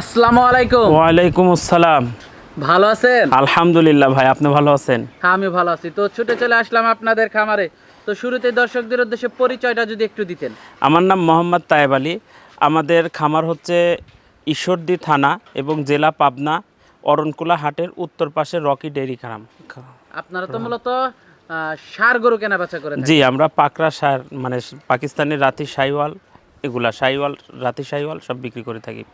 আসসালামু আলাইকুম। ওয়ালাইকুম আসসালাম। ভালো আছেন? আলহামদুলিল্লাহ ভাই আপনি ভালো আছেন? হ্যাঁ আমি ভালো আছি। তো ছুটে চলে আসলাম আপনাদের খামারে। তো শুরুতে দর্শকদের উদ্দেশ্যে পরিচয়টা যদি একটু দিতেন। আমার নাম মোহাম্মদ তায়েব আলী। আমাদের খামার হচ্ছে ঈশ্বরদী থানা এবং জেলা পাবনা অরণকুলা হাটের উত্তর পাশে রকি ডেইরি ফার্ম। আপনারা তো মূলত ষাঁড় গরু কেনা বেচা করেন জি আমরা পাকড়া সার মানে পাকিস্তানের রাতি সাইওয়াল এগুলা সাইওয়াল রাতি সাইওয়াল সব বিক্রি করে থাকি।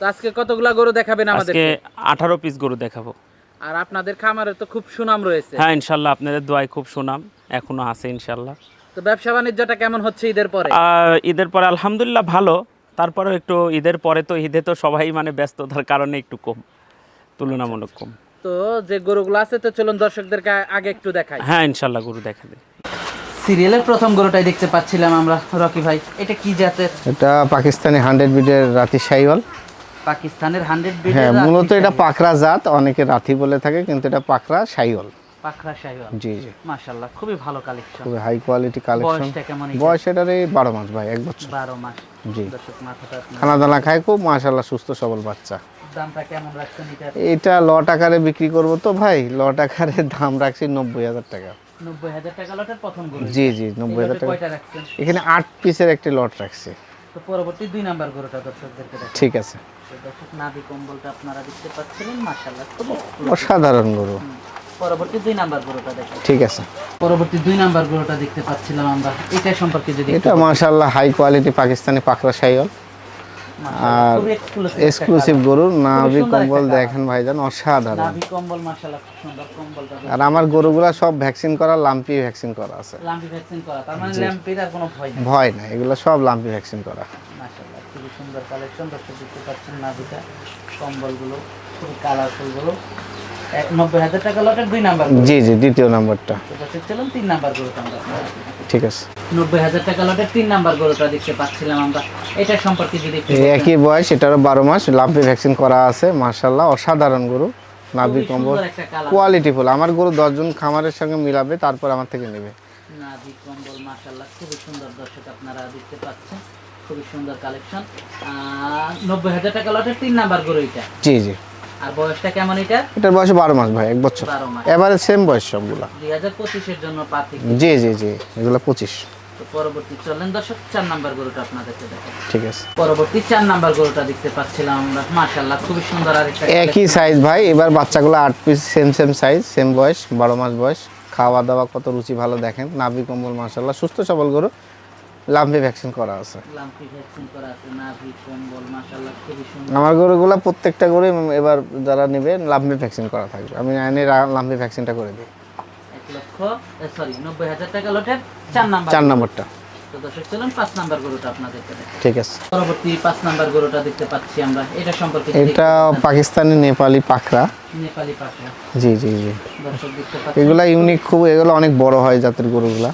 তো আজকে কতগুলা গরু দেখাবেন আমাদের আজকে আঠারো পিস গরু দেখাবো। আর আপনাদের খামারে তো খুব সুনাম রয়েছে। হ্যাঁ ইনশাল্লাহ আপনাদের দোয়ায় খুব সুনাম এখনও আছে ইনশাল্লাহ। তো ব্যবসা বাণিজ্যটা কেমন হচ্ছে ঈদের পরে? ঈদের পরে আলহামদুলিল্লাহ ভালো তারপরেও একটু ঈদের পরে তো ঈদে তো সবাই মানে ব্যস্ততার কারণে একটু কম তুলনামূলক কম। তো যে গরুগুলো আছে তো চলুন দর্শকদেরকে আগে একটু দেখাই। হ্যাঁ ইনশাল্লাহ গরু দেখা দেয় সিরিয়ালের প্রথম গরুটাই দেখতে পাচ্ছিলাম আমরা রকি ভাই এটা কি জাতের? এটা পাকিস্তানি হান্ড্রেড বিটের রাতি সাইওয়াল। পাকিস্তানের হান্ড্রেড হ্যাঁ মূলত এটা পাকড়া জাত অনেকে রাথি বলে থাকে কিন্তু এটা সাইওয়াল পাখরা শাহিওয়াল জি জি। মাশাল্লাহ খুবই ভালো কালেকশন খুবই হাই কোয়ালিটি কালেকশন বয়সটা কেমন বয়স এটার এই বারো মাস ভাই এক বছর। বারো মাস। জি। খানা দানা খায় খুব মাশাল্লাহ সুস্থ সবল বাচ্চা। দামটা কেমন রাখছেন এটার এটা লট আকারে বিক্রি করব তো ভাই লট আকারে দাম রাখছি নব্বই হাজার টাকা। জি জি নব্বই হাজার টাকা। এখানে আট পিসের একটি লট রাখছি। তো পরবর্তী দুই নাম্বার গরুটা দর্শকদেরকে ঠিক আছে। দর্শক নাভি কম্বলটা আপনারা দেখতে পাচ্ছিলেন মাশাআল্লাহ খুব অসাধারণ গরু। পরবর্তী দুই নাম্বার গরুটা দেখেন। ঠিক আছে। পরবর্তী দুই নাম্বার গরুটা দেখতে পাচ্ছিলাম আমরা এটা সম্পর্কে যদি এটা মাশাআল্লাহ হাই কোয়ালিটি পাকিস্তানি পাকড়া সাইওয়াল আর এক্সক্লুসিভ এক্সক্লুসিভ গরু নাভি কম্বল। দেখেন ভাইজান অসাধারণ। নাভি কম্বল মাশাল্লাহ খুব সুন্দর কম্বলটা আর আমার গরুগুলা সব ভ্যাকসিন করা লাম্পি ভ্যাকসিন করা আছে। লাম্পি ভ্যাকসিন করা তার মানে ল্যাম্পির আর কোনো ভয় নেই। ভয় না এগুলো সব লাম্পি ভ্যাকসিন করা। মাশাআল্লাহ খুবই সুন্দর কালেকশন দর্শক দেখতে পাচ্ছেন নাভিটা কম্বলগুলো খুবই কালারফুলগুলো। নব্বই হাজার টাকা লটের দুই নাম্বার জি জি দ্বিতীয় নাম্বারটা। চলুন তিন নাম্বার গরুটা আমরা। ঠিক আছে। নব্বই হাজার টাকা লটের তিন নাম্বার গরুটা দেখতে পাচ্ছিলাম আমরা। এটা সম্পর্কে যদি একই বয়স এটারও বারো মাস। লাম্পি ভ্যাকসিন করা আছে মার্শাল্লাহ অসাধারণ গরু। নাভি খুবই কম্বল। কোয়ালিটি ফুল আমার গরু দশজন খামারের সঙ্গে মিলাবে তারপর আমার থেকে নেবে। নাভি কম্বল মাশাআল্লাহ খুবই সুন্দর দর্শক আপনারা দেখতে পাচ্ছেন। খুবই সুন্দর কালেকশন নব্বই হাজার টাকা লটের তিন নাম্বার গরু এটা। জি জি। আর বয়সটা কেমন এটা? এটার বয়স বারো মাস ভাই এক বছর। বারো মাস। এবারে সেম বয়স সবগুলা। দুই হাজার পঁচিশের জন্য পার্থিক জি জি জি এগুলো পঁচিশ। তো পরবর্তী চলেন দর্শক চার নাম্বার গরুটা আপনাদেরকে দেখেন ঠিক আছে। পরবর্তী চার নাম্বার গরুটা দেখতে পাচ্ছিলাম আমরা। মাশাল্লাহ খুবই সুন্দর আরেকটা একই সাইজ ভাই এবার বাচ্চাগুলো আট piece same same size same বয়স বারো মাস বয়স। খাওয়া দাওয়া কত রুচি ভালো দেখেন। নাভি কম্বল মাসাল্লাহ সুস্থ সবল গরু। লাম্পি ভ্যাকসিন করা আছে। লাম্পি ভ্যাকসিন করা আছে নাভি কম্বল মাশাল্লাহ খুবই সুন্দর। আমার গরুগুলো প্রত্যেকটা গরু এবার যারা নেবে লাম্পি ভ্যাকসিন করা থাকবে। আমি আইনে লাম্পি ভ্যাকসিনটা করে দিই। এক লক্ষ সরি নব্বই হাজার টাকা লটের চার নাম্বার। চার নম্বরটা। তো দর্শক চলুন পাঁচ নাম্বার গরুটা আপনাদেরকে ঠিক আছে। পরবর্তী পাঁচ নাম্বার গরুটা দেখতে পাচ্ছি আমরা। এটা সম্পর্কে এটা পাকিস্তানি নেপালি পাকড়া নেপালি পাখা জি জি জি। দর্শক দেখতে পাচ্ছি এগুলা ইউনিক খুব এগুলো অনেক বড় হয় জাতের গরুগুলা।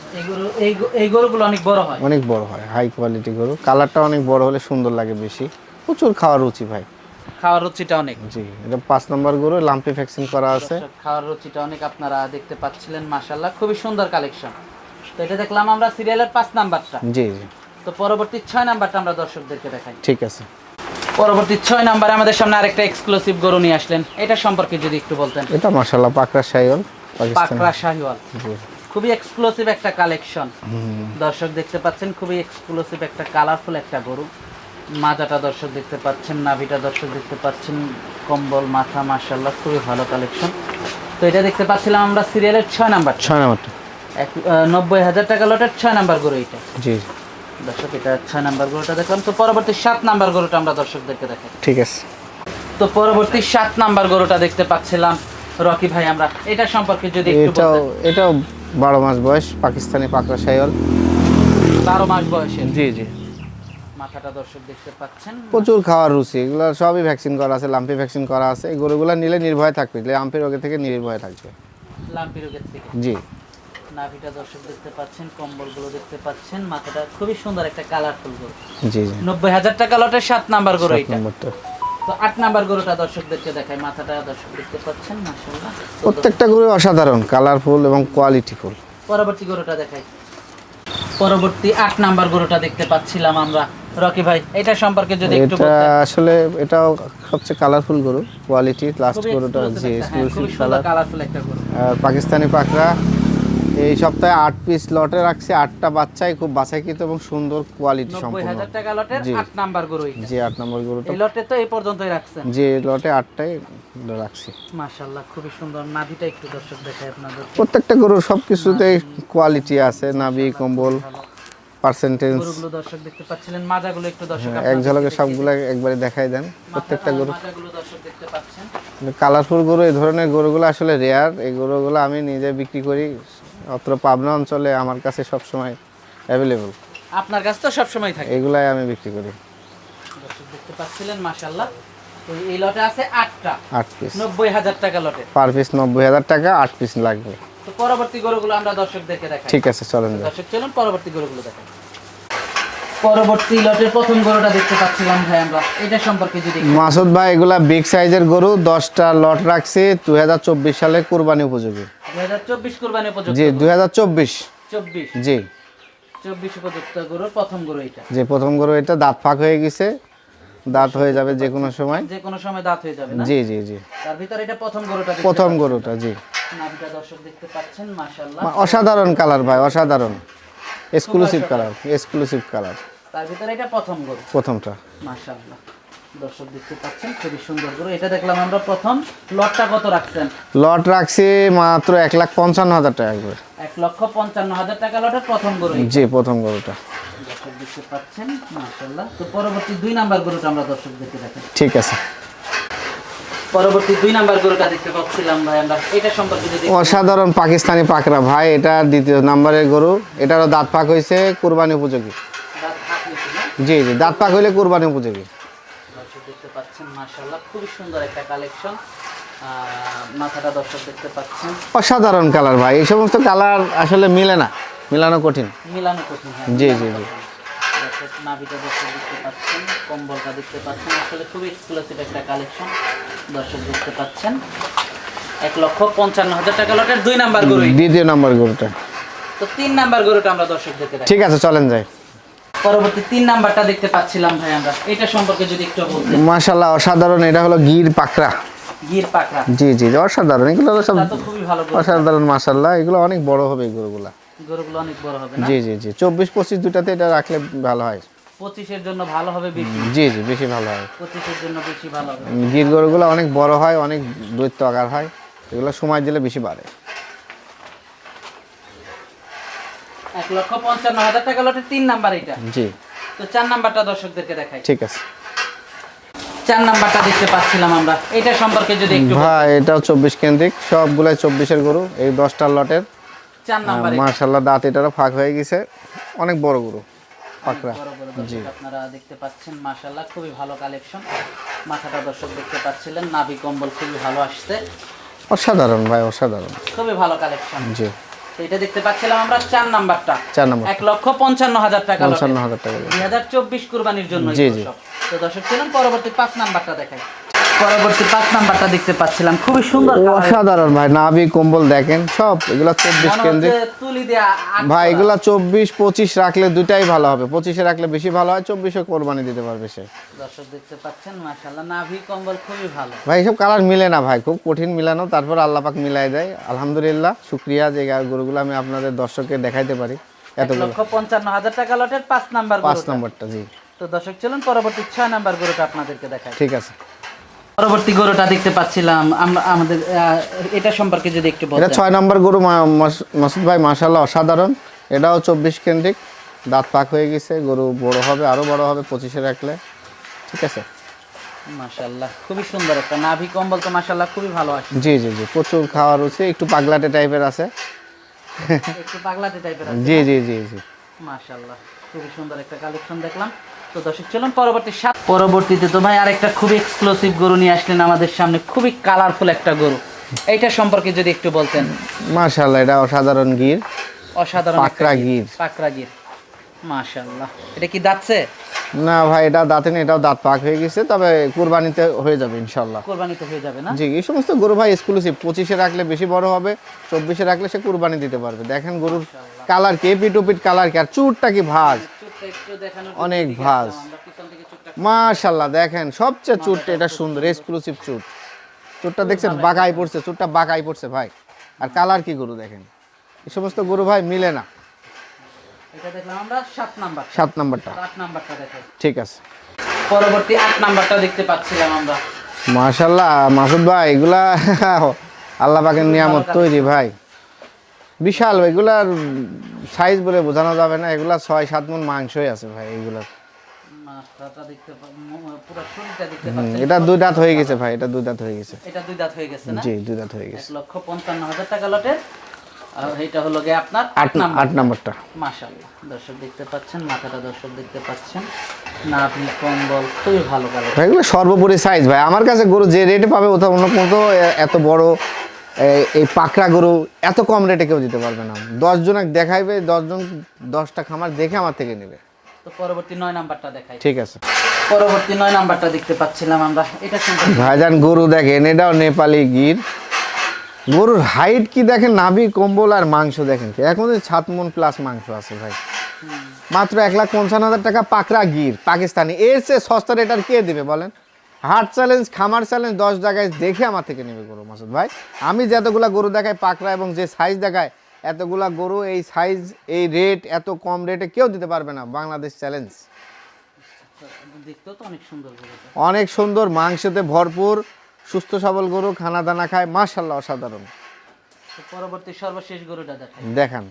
এই এই গরুগুলো অনেক বড় হয়। অনেক বড় হয় হাই কোয়ালিটি গরু। কালারটা অনেক বড় হলে সুন্দর লাগে বেশি। প্রচুর খাওয়ার রুচি ভাই। খাওয়ার রুচিটা অনেক। জি এটা পাঁচ নম্বর গরু লাম্পি ভ্যাকসিন করা আছে। খাওয়ার রুচিটা অনেক আপনারা দেখতে পাচ্ছিলেন মাশাল্লাহ খুবই সুন্দর কালেকশন তো এটা দেখলাম আমরা সিরিয়ালের পাঁচ নাম্বারটা। জি জি। তো পরবর্তী ছয় নাম্বারটা আমরা দর্শকদেরকে দেখাই। ঠিক আছে। পরবর্তী ছয় নাম্বারে আমাদের সামনে আরেকটা এক্সক্লুসিভ গরু নিয়ে আসলেন। এটা সম্পর্কে যদি একটু বলতেন। এটা সাইওয়াল পাকিস্তান। পাকড়া শাহিওয়াল। খুবই এক্সক্লুসিভ একটা কালেকশন দর্শক দেখতে পাচ্ছেন খুবই এক্সক্লুসিভ একটা কালারফুল একটা গরু। মাজাটা দর্শক দেখতে পাচ্ছেন নাভিটা দর্শক দেখতে পাচ্ছেন কম্বল মাথা মাশাল্লাহ খুবই ভালো কালেকশন তো এটা দেখতে পাচ্ছিলাম আমরা সিরিয়ালের ছয় নাম্বার ছয় নম্বরটা। নব্বই হাজার টাকা লটের ছয় নাম্বার গরু এটা। জি দর্শক এটা ছয় নাম্বার গরুটা দেখলাম। তো পরবর্তী সাত নাম্বার গরুটা আমরা দর্শকদেরকে দেখাই। ঠিক আছে। তো পরবর্তী সাত নাম্বার গরুটা দেখতে পাচ্ছিলাম। রকি ভাই আমরা এটা সম্পর্কে যদি একটু এটাও এটাও বারো মাস বয়স পাকিস্তানি পাকড়া সাইওয়াল বারো মাস বয়সের জি জি। মাথাটা দর্শক দেখতে পাচ্ছেন। প্রচুর খাওয়ার রুচি এগুলো সবই ভ্যাকসিন করা আছে লাম্পি ভ্যাকসিন করা আছে। এই গরুগুলো নিলে নির্ভয় থাকবে লাম্পি রোগের থেকে নির্ভয় থাকবে। লাম্পি রোগের থেকে। জি। নাভিটা দর্শক দেখতে পাচ্ছেন কম্বলগুলো দেখতে পাচ্ছেন। মাথাটা খুবই সুন্দর একটা কালারফুল গরু। জি জি। নব্বই হাজার টাকা লটের সাত নাম্বার গরু এটা নম্বরটা তো। আট নাম্বার গরুটা দর্শকদেরকে দেখায় মাথাটা দর্শক দেখতে পাচ্ছেন মাশাআল্লাহ। প্রত্যেকটা গরু অসাধারণ কালারফুল এবং কোয়ালিটিফুল পরবর্তী গরুটা দেখাই। পরবর্তী আট নাম্বার গরুটা দেখতে পাচ্ছিলাম আমরা। রকি ভাই এটা সম্পর্কে যদি একটু এটা আসলে এটাও সবচেয়ে কালারফুল গরু। কোয়ালিটি লাস্ট গরুটা জি এক্সক্লুসিভ কালার কালারফুল একটা গরু। পাকিস্তানি পাকড়া এই সপ্তাহে আট পিস লটে রাখছি। আটটা বাচ্চাই খুব বাছাইকৃত এবং সুন্দর কোয়ালিটি সম্পূর্ণ। হাজার টাকা লটের জি। আট নাম্বার গরু আট নম্বর এই লটে তো এই পর্যন্তই রাখছেন। যে লটে আটটাই রাখছি। মাশাল্লাহ খুবই সুন্দর। নাভিটা একটু দর্শক আপনাদের। প্রত্যেকটা গরুর সব কিছুতেই কোয়ালিটি আছে নাভি কম্বল পার্সেন্টেজ গরুগুলো দর্শক দেখতে পাচ্ছিলেন মাজাগুলো একটু দর্শক এক ঝলকে সবগুলা একবারে দেখাই দেন প্রত্যেকটা গরু। মাজাগুলো দর্শক দেখতে পাচ্ছেন। কালারফুল গরু এই ধরনের গরুগুলো আসলে রেয়ার এই গরুগুলো আমি নিজে বিক্রি করি অত্র পাবনা অঞ্চলে আমার কাছে সবসময় অ্যাভেলেবল আপনার কাছে তো সবসময় থাকে। এগুলাই আমি বিক্রি করি। দেখতে পাচ্ছিলেন মাশাল্লাহ তো এই লটে আছে আটটা। আট পিস নব্বই হাজার টাকা লটে। পার পিস নব্বই হাজার টাকা আট পিস লাগবে। তো পরবর্তী গরুগুলো আমরা দর্শকদেরকে দেখাই। ঠিক আছে চলেন দর্শক চলুন পরবর্তী গরুগুলো দেখাই। পরবর্তী লটের প্রথম গরুটা দেখতে পাচ্ছিলাম ভাই আমরা। এটা সম্পর্কে যদি মাসুদ ভাই এগুলা বিগ সাইজের গরু দশটা লট রাখছি দুই হাজার চব্বিশ সালে কুরবানি উপযোগী। দুই হাজার চব্বিশ জি দুই হাজার চব্বিশ। চব্বিশ। জি। চব্বিশ উপযুক্ত গরুর প্রথম গরু এটা। যে প্রথম গরু এটা দাঁত ফাঁক হয়ে গেছে। দাঁত হয়ে যাবে যে কোনো সময়। যে কোনো সময় দাঁত হয়ে যাবে না? জি জি জি। তার ভিতরে এটা প্রথম গরুটা প্রথম গরুটা জি। নাভিটা দর্শক দেখতে পাচ্ছেন মাশাল্লাহ মা- অসাধারণ কালার ভাই অসাধারণ। এক্সক্লুসিভ কালার এক্সক্লুসিভ কালার তার ভিতরে এটা প্রথম গরু। প্রথমটা। মাশাল্লাহ দর্শক দেখতে পাচ্ছেন খুবই সুন্দর গরু। এটা দেখলাম আমরা প্রথম। লটটা কত রাখছেন? লট রাখছি মাত্র এক লাখ পঞ্চান্ন হাজার টাকা করে। এক লক্ষ পঞ্চান্ন হাজার টাকা লটের প্রথম গরু জি প্রথম গরুটা। দর্শক দেখতে পাচ্ছেন মাশাল্লাহ তো পরবর্তী দুই নাম্বার গরুটা আমরা দর্শকদেরকে দেখেন। ঠিক আছে। পরবর্তী দুই নাম্বার গরুটা দেখতে পাচ্ছিলাম ভাই আমরা। এটা সম্পর্কে যদি অসাধারণ পাকিস্তানি পাকরা ভাই এটা দ্বিতীয় নাম্বারের গরু। এটারও দাঁত পাক হয়েছে কুরবানি উপযোগী? জি জি দাঁত পাক হইলে কুরবানি উপযোগী। দর্শক দেখতে পাচ্ছেন মাশাল্লাহ খুবই সুন্দর একটা কালেকশন। মাথাটা দর্শক দেখতে পাচ্ছেন। অসাধারণ কালার ভাই এই সমস্ত কালার আসলে মিলে না মিলানো কঠিন। মিলানো কঠিন হ্যাঁ জি, জি, জি। দর্শক নাভিটা দর্শক দেখতে পাচ্ছেন কম্বলটা দেখতে পাচ্ছেন আসলে খুবই এক্সক্লুসিভ একটা কালেকশন। দর্শক দেখতে পাচ্ছেন এক লক্ষ পঞ্চান্ন হাজার টাকা লটের দুই নাম্বার গরু। দ্বিতীয় নাম্বার গরুটা। তো তিন নাম্বার গরুটা আমরা দর্শকদেরকে দেখাই। ঠিক আছে চলেন যাই। পরবর্তী তিন নাম্বারটা দেখতে পাচ্ছিলাম ভাই আমরা। এটা সম্পর্কে যদি একটু বলতেন। মাশাল্লাহ অসাধারণ এটা হলো গির পাকড়া। গির পাকড়া। জি জি জি, অসাধারণ এগুলো হলো সব খুবই ভালো গরু। অসাধারণ এগুলো অনেক বড় হবে গরুগুলা। গরুগুলো অনেক বড় হবে না? জি জি জি চব্বিশ পঁচিশ দুটাতে এটা রাখলে ভালো হয়। পঁচিশের জন্য ভালো হবে বেশি? জি জি বেশি ভালো হয়। পঁচিশের জন্য বেশি ভালো হবে। গির গরুগুলো অনেক বড় হয় অনেক দৈত্য আকার হয় এগুলো সময় দিলে বেশি বাড়ে। এক লক্ষ পঞ্চান্ন হাজার টাকা লটের তিন নাম্বার এটা। জি। তো চার নাম্বারটা দর্শকদেরকে দেখাই। ঠিক আছে। চার নাম্বারটা দেখতে পাচ্ছিলাম আমরা। এটা সম্পর্কে যদি একটু ভাই এটাও চব্বিশ কেন্দ্রিক সবগুলাই চব্বিশের গরু এই দশটার লটের। চার নাম্বার। মার্শাল্লাহ দাঁত এটারও ফাঁক হয়ে গেছে। অনেক বড় গরু পাকড়া। বড় আপনারা দেখতে পাচ্ছেন মাশাল্লাহ খুবই ভালো কালেকশন। মাথাটা দর্শক দেখতে পাচ্ছিলেন নাভি কম্বল খুবই ভালো আসছে। অসাধারণ ভাই অসাধারণ। খুবই ভালো কালেকশন। জি। এটা দেখতে পাচ্ছিলাম আমরা চার নাম্বারটা। চার নাম্বার। এক লক্ষ পঞ্চান্ন হাজার টাকা। পঞ্চান্ন হাজার টাকা দুই হাজার চব্বিশ কুরবানির জন্য জি, জি। তো দর্শক চলুন পরবর্তী পাঁচ নাম্বারটা দেখাই। পরবর্তী পাঁচ নাম্বারটা দেখতে পাচ্ছিলাম। খুবই সুন্দর অসাধারণ ভাই। নাভি কম্বল দেখেন সব এগুলা চব্বিশ কেন্দ্রিক। হচ্ছে তুলি দেয়া আট ভাই এগুলা চব্বিশ পঁচিশ রাখলে দুটাই ভালো হবে। পঁচিশে রাখলে বেশি ভালো হয় চব্বিশে কোরবানি দিতে পারবে সে। দর্শক দেখতে পাচ্ছেন মাশাআল্লাহ নাভি কম্বল খুবই ভালো। ভাই এসব কালার মিলে না ভাই খুব কঠিন মিলানো তারপর আল্লাহ পাক মিলাই দেয়। আলহামদুলিল্লাহ শুক্রিয়া যে গরুগুলো আমি আপনাদের দর্শককে দেখাইতে পারি। এতগুলো। লক্ষ পঞ্চান্ন হাজার টাকা লটের পাঁচ নাম্বার পাঁচ। নম্বরটা জি। তো দর্শক চলুন পরবর্তী ছয় নাম্বার গরুটা আপনাদেরকে দেখায় ঠিক আছে। পরবর্তী গরুটা দেখতে পাচ্ছিলাম। আমরা আমাদের এটা সম্পর্কে যদি একটু এটা বলতেন ছয় নম্বর গরু মাসুদ ভাই মাসাল্লাহ অসাধারণ। এটাও চব্বিশ কেন্দ্রিক। দাঁত পাক হয়ে গেছে গরু বড় হবে আরও বড় হবে পঁচিশে রাখলে। ঠিক আছে? মাশাআল্লাহ খুবই সুন্দর একটা নাভি কম্বল তো মাশাআল্লাহ খুবই ভালো আছে জি জি জি প্রচুর খাওয়ার রুচি একটু পাগলাটে টাইপের আছে। একটু পাগলাটে টাইপের আছে জি জি জি জি। মাশাআল্লাহ খুবই সুন্দর একটা কালেকশন দেখলাম। তো দর্শক চলুন পরবর্তী সাত পরবর্তীতে তো ভাই আরেকটা খুবই এক্সক্লুসিভ গরু নিয়ে আসলেন আমাদের সামনে। খুবই কালারফুল একটা গরু। এইটা সম্পর্কে যদি একটু বলতেন। মাশাল্লাহ এটা অসাধারণ গির। অসাধারণ পাকড়া গির। পাকড়া গির। মাশাআল্লাহ। এটা কি দাঁতছে? না ভাই এটা দাঁতে নেই এটাও দাঁত পাক হয়ে গেছে তবে কুরবানিতে হয়ে যাবে ইনশাল্লাহ কুরবানিতে হয়ে যাবে না? জি এই সমস্ত গরু ভাই এক্সক্লুসিভ পঁচিশে রাখলে বেশি বড় হবে চব্বিশে রাখলে সে কুরবানি দিতে পারবে। দেখেন গরুর কালার কি? এপিট ওপিট কালার কি? আর চুরটা কি ভাজ? অনেক ভাঁজ। চুটটা মাশাল্লাহ দেখেন সবচেয়ে চুট এটা সুন্দর এক্সক্লুসিভ চুট। চুটটা দেখছেন বাঁকাই পড়ছে চুটটা বাঁকাই পড়ছে ভাই। আর কালার কি গরু দেখেন? এই সমস্ত গরু ভাই মিলে না। সাত নাম্বারটা। ঠিক আছে। পরবর্তী আট নাম্বারটা দেখতে পাচ্ছিলাম আমরা। মাশাল্লাহ মাসুদ ভাই এগুলা আল্লাহ পাকের নিয়ামত তৈরি ভাই। বিশাল এগুলার সাইজ বলে বোঝানো যাবে না এগুলা ছয় সাত মন মাংসই আছে ভাই পাচ্ছেন? এটা দুই দাঁত হয়ে গেছে ভাই এটা দুই দাঁত হয়ে গেছে। এটা দুই দাঁত হয়ে গেছে না? জি দুই দাঁত হয়ে গেছে। লক্ষ পঞ্চান্ন হাজার টাকা লটের আর এটা হলো গিয়ে আপনার আট নাম্বার আট নাম্বারটা। দর্শক দেখতে পাচ্ছেন মাথাটা দর্শক দেখতে পাচ্ছেন। না আপনি কম্বল খুবই ভালো কালো ভাই এগুলো সর্বোপরি সাইজ ভাই। আমার কাছে গরু যে রেটে পাবে ওটা অন্য কোনো এত বড় এই পাকড়া গরু এত কম রেটে কেউ দিতে পারবে না। দশ জনক দেখাইবে দশজন দশটা খামার দেখে আমার থেকে নেবে। তো পরবর্তী নয় নাম্বারটা দেখাই। ঠিক আছে। পরবর্তী নয় নাম্বারটা দেখতে পাচ্ছিলাম আমরা। এটা ভাইজান গরু দেখেন এটাও নেপালি গির। গরুর হাইট কি দেখেন? নাভি কম্বল আর মাংস দেখেন এখন সাত মন প্লাস মাংস আছে ভাই। মাত্র এক লাখ পঞ্চান্ন হাজার টাকা পাকড়া গির পাকিস্তানি। এর চেয়ে সস্তা রেট আর কে দেবে বলেন? হাট চ্যালেঞ্জ খামার চ্যালেঞ্জ দশ জায়গায় দেখে আমার থেকে নেবে গরু মাসুদ ভাই। আমি যতগুলা গরু দেখাই পাকড়া এবং যে সাইজ দেখায় এতগুলা গরু এই সাইজ এই রেট এত কম রেটে কেউ দিতে পারবে না বাংলাদেশ চ্যালেঞ্জ অনেক সুন্দর মাংসতে ভরপুর সুস্থ সবল গরু খানা দানা খায় মাশাল্লাহ অসাধারণ। পরবর্তী সর্বশেষ গরুটা দেখান।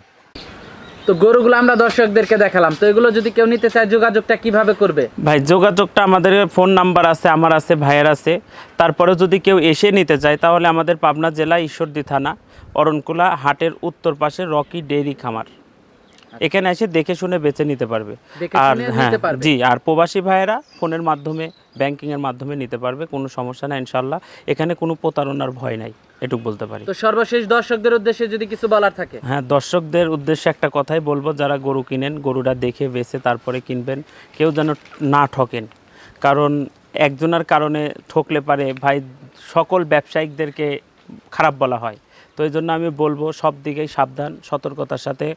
তো গরুগুলো আমরা দর্শকদেরকে দেখালাম। তো এগুলো যদি কেউ নিতে চায়, যোগাযোগটা কীভাবে করবে? ভাই, যোগাযোগটা আমাদের ফোন নাম্বার আছে, আমার আছে, ভাইয়ের আছে। তারপরে যদি কেউ এসে নিতে চায়, তাহলে আমাদের পাবনা জেলা ঈশ্বরদী থানা, অরণকুলা হাটের উত্তর পাশে রকি ডেইরি খামার। এখানে এসে দেখে শুনে বেছে নিতে পারবে। আর হ্যাঁ জি আর প্রবাসী ভাইয়েরা ফোনের মাধ্যমে ব্যাংকিং এর মাধ্যমে নিতে পারবে কোনো সমস্যা নাই ইনশাল্লাহ এখানে কোনো প্রতারণার ভয় নাই এটুক বলতে পারি। তো সর্বশেষ দর্শকদের উদ্দেশ্যে যদি কিছু বলার থাকে। হ্যাঁ দর্শকদের উদ্দেশ্যে একটা কথাই বলব যারা গরু কিনেন গরুটা দেখে বেছে তারপরে কিনবেন কেউ যেন না ঠকেন। কারণ একজনের কারণে ঠকলে পারে ভাই সকল ব্যবসায়িকদেরকে খারাপ বলা হয়। তো এই জন্য আমি বলব সব দিকেই সাবধান, সতর্কতার সাথে।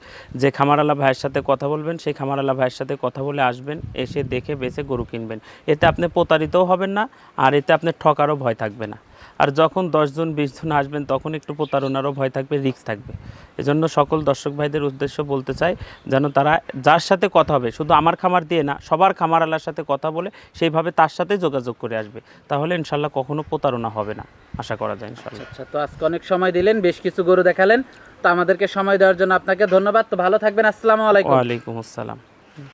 যে খামারালা ভাইয়ের সাথে কথা বলবেন, সেই খামারালা ভাইয়ের সাথে কথা বলে আসবেন, এসে দেখে, বেছে গরু কিনবেন। এতে আপনি প্রতারিতও হবেন না, আর এতে আপনি ঠকারও ভয় থাকবে না। আর যখন দশজন বিশ জন আসবেন তখন একটু প্রতারণারও ভয় থাকবে রিস্ক থাকবে। এজন্য সকল দর্শক ভাইদের উদ্দেশ্য বলতে চাই যেন তারা যার সাথে কথা হবে শুধু আমার খামার দিয়ে না সবার খামার আলার সাথে কথা বলে সেইভাবে তার সাথে যোগাযোগ করে আসবে। তাহলে ইনশাল্লাহ কখনো প্রতারণা হবে না আশা করা যায় ইনশাল্লাহ। আচ্ছা তো আজকে অনেক সময় দিলেন বেশ কিছু গরু দেখালেন তো আমাদেরকে সময় দেওয়ার জন্য আপনাকে ধন্যবাদ। তো ভালো থাকবেন আসসালামু আলাইকুম। ওয়ালাইকুম আসসালাম।